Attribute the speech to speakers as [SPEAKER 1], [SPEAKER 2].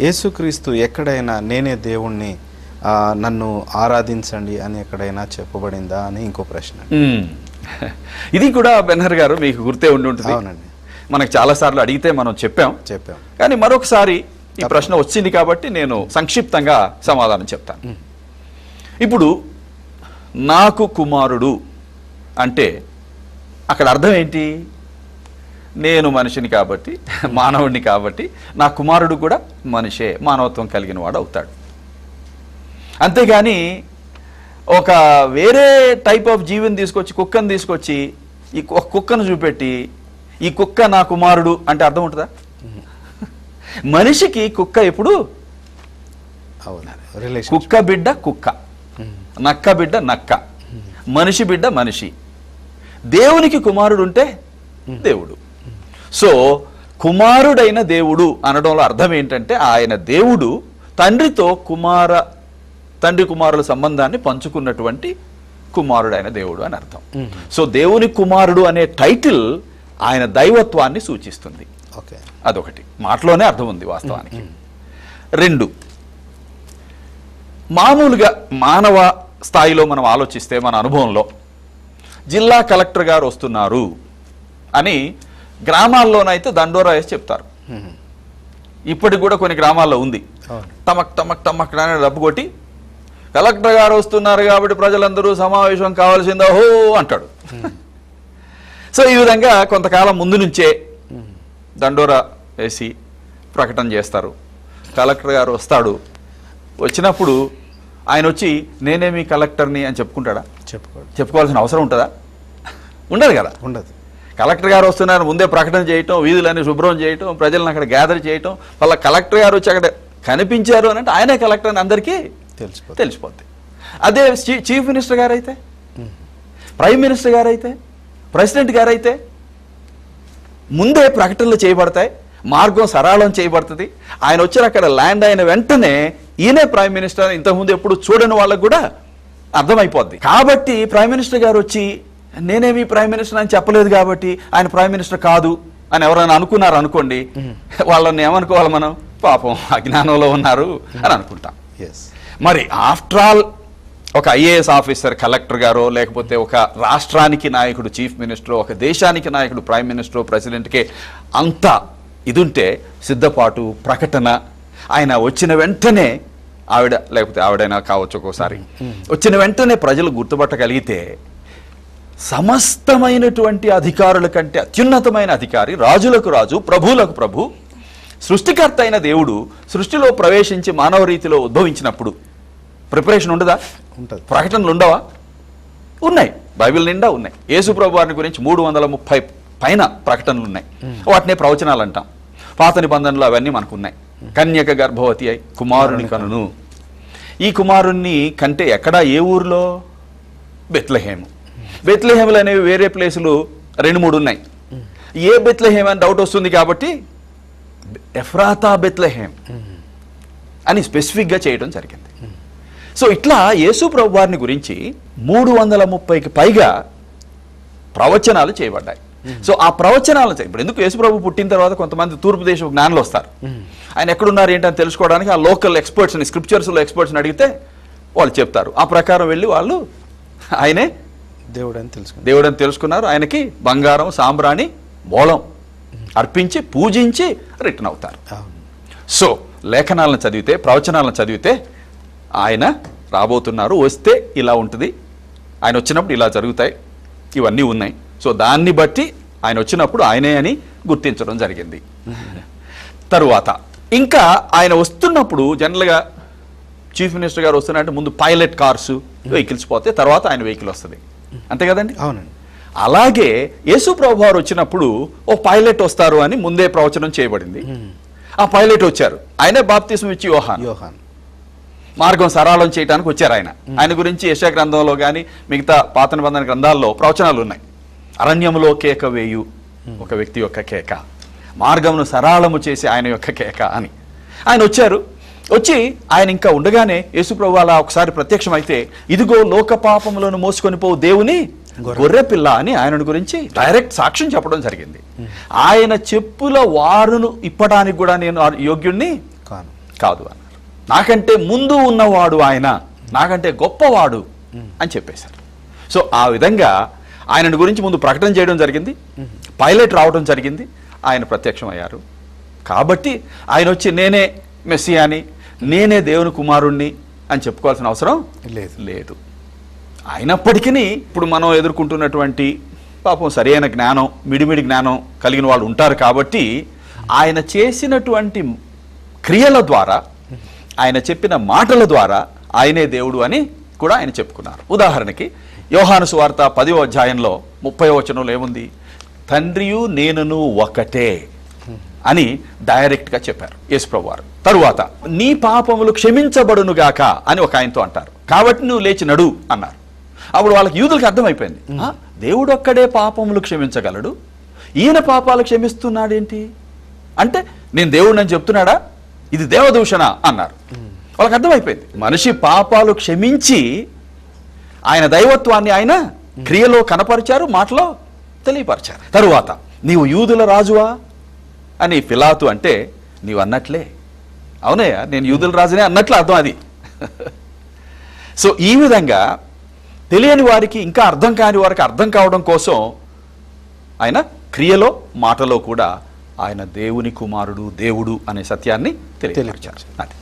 [SPEAKER 1] యేసుక్రీస్తు ఎక్కడైనా నేనే దేవుణ్ణి నన్ను ఆరాధించండి అని ఎక్కడైనా చెప్పబడిందా అని ఇంకో ప్రశ్న.
[SPEAKER 2] ఇది కూడా బెనర్ గారు మీకు గుర్తే ఉండి ఉంటుంది.
[SPEAKER 1] అవునండి.
[SPEAKER 2] మనకు చాలాసార్లు అడిగితే మనం చెప్పాం.
[SPEAKER 1] చెప్పాం.
[SPEAKER 2] కానీ మరొకసారి ఈ ప్రశ్న వచ్చింది కాబట్టి నేను సంక్షిప్తంగా సమాధానం చెప్తాను. ఇప్పుడు నాకు కుమారుడు అంటే అక్కడ అర్థం ఏంటి? నేను మనిషిని కాబట్టి మానవుడిని కాబట్టి నా కుమారుడు కూడా మనిషే మానవత్వం కలిగిన వాడు అవుతాడు. అంతేగాని ఒక వేరే టైప్ ఆఫ్ జీవిని తీసుకొచ్చి కుక్కను తీసుకొచ్చి ఈ కుక్కను చూపెట్టి ఈ కుక్క నా కుమారుడు అంటే అర్థం ఉంటుందా? మనిషికి కుక్క ఎప్పుడు? కుక్క బిడ్డ కుక్క. నక్క బిడ్డ నక్క. మనిషి బిడ్డ మనిషి. దేవునికి కుమారుడు ఉంటే దేవుడు. సో కుమారుడైన దేవుడు అనడంలో అర్థం ఏంటంటే ఆయన దేవుడు తండ్రితో కుమార తండ్రి కుమారుల సంబంధాన్ని పంచుకున్నటువంటి కుమారుడైన దేవుడు అని అర్థం. సో దేవుని కుమారుడు అనే టైటిల్ ఆయన దైవత్వాన్ని సూచిస్తుంది.
[SPEAKER 1] ఓకే.
[SPEAKER 2] అదొకటి. మాటలోనే అర్థం ఉంది వాస్తవానికి. రెండు. మామూలుగా మానవ స్థాయిలో మనం ఆలోచిస్తే మన అనుభవంలో జిల్లా కలెక్టర్ గారు వస్తున్నారు అని గ్రామాల్లోనైతే దండోరా వేసి చెప్తారు. ఇప్పటికి కూడా కొన్ని గ్రామాల్లో ఉంది.
[SPEAKER 1] అవును.
[SPEAKER 2] తమక్ తమక్ తమక్ అని డబ్బు కొట్టి కలెక్టర్ గారు వస్తున్నారు కాబట్టి ప్రజలందరూ సమావేశం కావాల్సిందా? హో అంటాడు. సో ఈ విధంగా కొంతకాలం ముందు నుంచే దండోరా వేసి ప్రకటన చేస్తారు. కలెక్టర్ గారు వస్తాడు. వచ్చినప్పుడు ఆయన వచ్చి నేనే మీ కలెక్టర్ని అని చెప్పుకుంటాడా? చెప్పుకోవాల్సిన అవసరం ఉంటుందా? ఉండదు కదా?
[SPEAKER 1] ఉండదు.
[SPEAKER 2] కలెక్టర్ గారు వస్తున్నారు ముందే ప్రకటన చేయటం వీధులన్నీ శుభ్రం చేయటం ప్రజలను అక్కడ గ్యాదర్ చేయటం. వాళ్ళ కలెక్టర్ గారు వచ్చి అక్కడ కనిపించారు అని అంటే ఆయనే కలెక్టర్ అని అందరికీ
[SPEAKER 1] తెలిసిపోతుంది.
[SPEAKER 2] తెలిసిపోద్ది. అదే చీఫ్ మినిస్టర్ గారు అయితే ప్రైమ్ మినిస్టర్ గారు అయితే ప్రెసిడెంట్ గారు అయితే ముందే ప్రకటనలు చేయబడతాయి మార్గం సరళం చేయబడుతుంది. ఆయన వచ్చి అక్కడ ల్యాండ్ అయిన వెంటనే ఈయనే ప్రైమ్ మినిస్టర్ ఇంతకుముందు ఎప్పుడు చూడని వాళ్ళకు కూడా అర్థమైపోద్ది. కాబట్టి ప్రైమ్ మినిస్టర్ గారు వచ్చి నేనేమి ప్రైమ్ మినిస్టర్ అని చెప్పలేదు కాబట్టి ఆయన ప్రైమ్ మినిస్టర్ కాదు అని ఎవరైనా అనుకున్నారు అనుకోండి వాళ్ళని ఏమనుకోవాలి మనం? పాపం అజ్ఞానంలో ఉన్నారు అని అనుకుంటాం.
[SPEAKER 1] ఎస్
[SPEAKER 2] మరి ఆఫ్టర్ ఆల్ ఒక ఐఏఎస్ ఆఫీసర్ కలెక్టర్ గారో లేకపోతే ఒక రాష్ట్రానికి నాయకుడు చీఫ్ మినిస్టర్ ఒక దేశానికి నాయకుడు ప్రైమ్ మినిస్టర్ ప్రెసిడెంట్కే అంత ఇదుంటే సిద్ధపాటు ప్రకటన ఆయన వచ్చిన వెంటనే ఆవిడ లేకపోతే ఆవిడైనా కావచ్చు ఒక్కోసారి వచ్చిన వెంటనే ప్రజలు గుర్తుపట్టగలిగితే సమస్తమైనటువంటి అధికారుల కంటే అత్యున్నతమైన అధికారి రాజులకు రాజు ప్రభువులకు ప్రభు సృష్టికర్త అయిన దేవుడు సృష్టిలో ప్రవేశించి మానవ రీతిలో ఉద్భవించినప్పుడు ప్రిపరేషన్ ఉండదా?
[SPEAKER 1] ఉంటుంది.
[SPEAKER 2] ప్రకటనలు ఉండవా? ఉన్నాయి. బైబిల్ నిండా ఉన్నాయి. యేసు ప్రభు వారిని గురించి మూడు వందల ముప్పై పైన ప్రకటనలు ఉన్నాయి. వాటినే ప్రవచనాలు అంటాం పాత నిబంధనలు అవన్నీ మనకు ఉన్నాయి కన్యక గర్భవతి అయి కుమారుని కనును. ఈ కుమారుణ్ణి కంటే ఎక్కడా ఏ ఊర్లో? బెత్లహేము. బెత్లహేములు అనేవి వేరే ప్లేసులు రెండు మూడు ఉన్నాయి. ఏ బెత్లహేమ్ అని డౌట్ వస్తుంది కాబట్టి ఎఫ్రాతా బెత్లహేమ్ అని స్పెసిఫిక్గా చేయడం జరిగింది. సో ఇట్లా యేసు ప్రభు వారిని గురించి మూడు వందల ముప్పైకి పైగా ప్రవచనాలు చేయబడ్డాయి. సో ఆ ప్రవచనాలు ఇప్పుడు ఎందుకు యేసుప్రభు పుట్టిన తర్వాత కొంతమంది తూర్పు దేశ జ్ఞానులు వస్తారు. ఆయన ఎక్కడున్నారు ఏంటని తెలుసుకోవడానికి ఆ లోకల్ ఎక్స్పర్ట్స్ని స్క్రిప్చర్స్లో ఎక్స్పర్ట్స్ని అడిగితే వాళ్ళు చెప్తారు. ఆ ప్రకారం వెళ్ళి వాళ్ళు ఆయనే
[SPEAKER 1] దేవుడు అని తెలుసుకుంది
[SPEAKER 2] దేవుడు అని తెలుసుకున్నారు. ఆయనకి బంగారం సాంబ్రాణి మూలం అర్పించి పూజించి రిటర్న్ అవుతారు. సో లేఖనాలను చదివితే ప్రవచనాలను చదివితే ఆయన రాబోతున్నారు. వస్తే ఇలా ఉంటుంది. ఆయన వచ్చినప్పుడు ఇలా జరుగుతాయి. ఇవన్నీ ఉన్నాయి. సో దాన్ని బట్టి ఆయన వచ్చినప్పుడు ఆయనే అని గుర్తించడం జరిగింది. తరువాత ఇంకా ఆయన వస్తున్నప్పుడు జనరల్గా చీఫ్ మినిస్టర్ గారు వస్తున్నారంటే ముందు పైలట్ కార్స్ వెహికల్స్ పోతే తర్వాత ఆయన వెహికల్ వస్తుంది. అంతే కదండి?
[SPEAKER 1] అవునండి.
[SPEAKER 2] అలాగే యేసు ప్రభు వారు వచ్చినప్పుడు ఓ పైలట్ వస్తారు అని ముందే ప్రవచనం చేయబడింది. ఆ పైలట్ వచ్చారు. ఆయనే బాప్తిసం ఇచ్చి యోహాన్.
[SPEAKER 1] యోహాన్.
[SPEAKER 2] మార్గం సరళం చేయడానికి వచ్చారు ఆయన. ఆయన గురించి యశా గ్రంథంలో కానీ మిగతా పాత నిబంధన గ్రంథాల్లో ప్రవచనాలు ఉన్నాయి. అరణ్యములో కేక వేయు ఒక వ్యక్తి యొక్క కేక. మార్గమును సరళము చేసి ఆయన యొక్క కేక అని. ఆయన వచ్చారు. వచ్చి ఆయన ఇంకా ఉండగానే యేసుప్రభు అలా ఒకసారి ప్రత్యక్షమైతే ఇదిగో లోక పాపములను మోసుకొని పోవు దేవుని గొర్రె. పిల్ల అని ఆయన గురించి డైరెక్ట్ సాక్ష్యం చెప్పడం జరిగింది. ఆయన చెప్పుల వారును ఇప్పడానికి కూడా నేను యోగ్యుణ్ణి
[SPEAKER 1] కాను.
[SPEAKER 2] కాదు అన్నారు. నాకంటే ముందు ఉన్నవాడు ఆయన నాకంటే గొప్పవాడు అని చెప్పేశారు. సో ఆ విధంగా ఆయనను గురించి ముందు ప్రకటన చేయడం జరిగింది. పైలట్ రావడం జరిగింది. ఆయన ప్రత్యక్షం అయ్యారు కాబట్టి ఆయన వచ్చి నేనే మెస్సియాని నేనే దేవుని కుమారుణ్ణి అని చెప్పుకోవాల్సిన అవసరం
[SPEAKER 1] లేదు.
[SPEAKER 2] లేదు. అయినప్పటికీ ఇప్పుడు మనం ఎదుర్కొంటున్నటువంటి పాపం సరైన జ్ఞానం మిడిమిడి జ్ఞానం కలిగిన వాళ్ళు ఉంటారు కాబట్టి ఆయన చేసినటువంటి క్రియల ద్వారా ఆయన చెప్పిన మాటల ద్వారా ఆయనే దేవుడు అని కూడా ఆయన చెప్పుకున్నారు. ఉదాహరణకి యోహాను సువార్త పదో అధ్యాయంలో ముప్పై వచనంలో ఏముంది? తండ్రియు నేనును ఒకటే. అని డైరెక్ట్గా చెప్పారు యేసుప్రభు వారు తరువాత నీ పాపములు క్షమించబడునుగాక అని ఒక ఆయనతో అంటారు. కాబట్టి నువ్వు లేచి నడు అన్నారు. అప్పుడు వాళ్ళకి యూదులకు అర్థమైపోయింది. "ఆ, దేవుడు ఒక్కడే పాపములు క్షమించగలడు? ఈయన పాపాలు క్షమిస్తున్నాడేంటి? అంటే నేను దేవుడిని అని చెప్తున్నాడా? ఇది దేవదూషణ అన్నారు. వాళ్ళకి అర్థమైపోయింది. మనిషి పాపాలు క్షమించి ఆయన దైవత్వాన్ని ఆయన క్రియలో కనపరిచారు మాటలో తెలియపరిచారు. తరువాత నీవు యూదుల రాజువా? అని ఫిలాతు అంటే నీవు అన్నట్లే అవునయ్యా నేను యూదుల రాజునే అన్నట్లు అర్థం అది. సో ఈ విధంగా తెలియని వారికి ఇంకా అర్థం కాని వారికి అర్థం కావడం కోసం ఆయన క్రియలో మాటలో కూడా ఆయన దేవుని కుమారుడు దేవుడు అనే సత్యాన్ని తెలియపరిచారు. అది.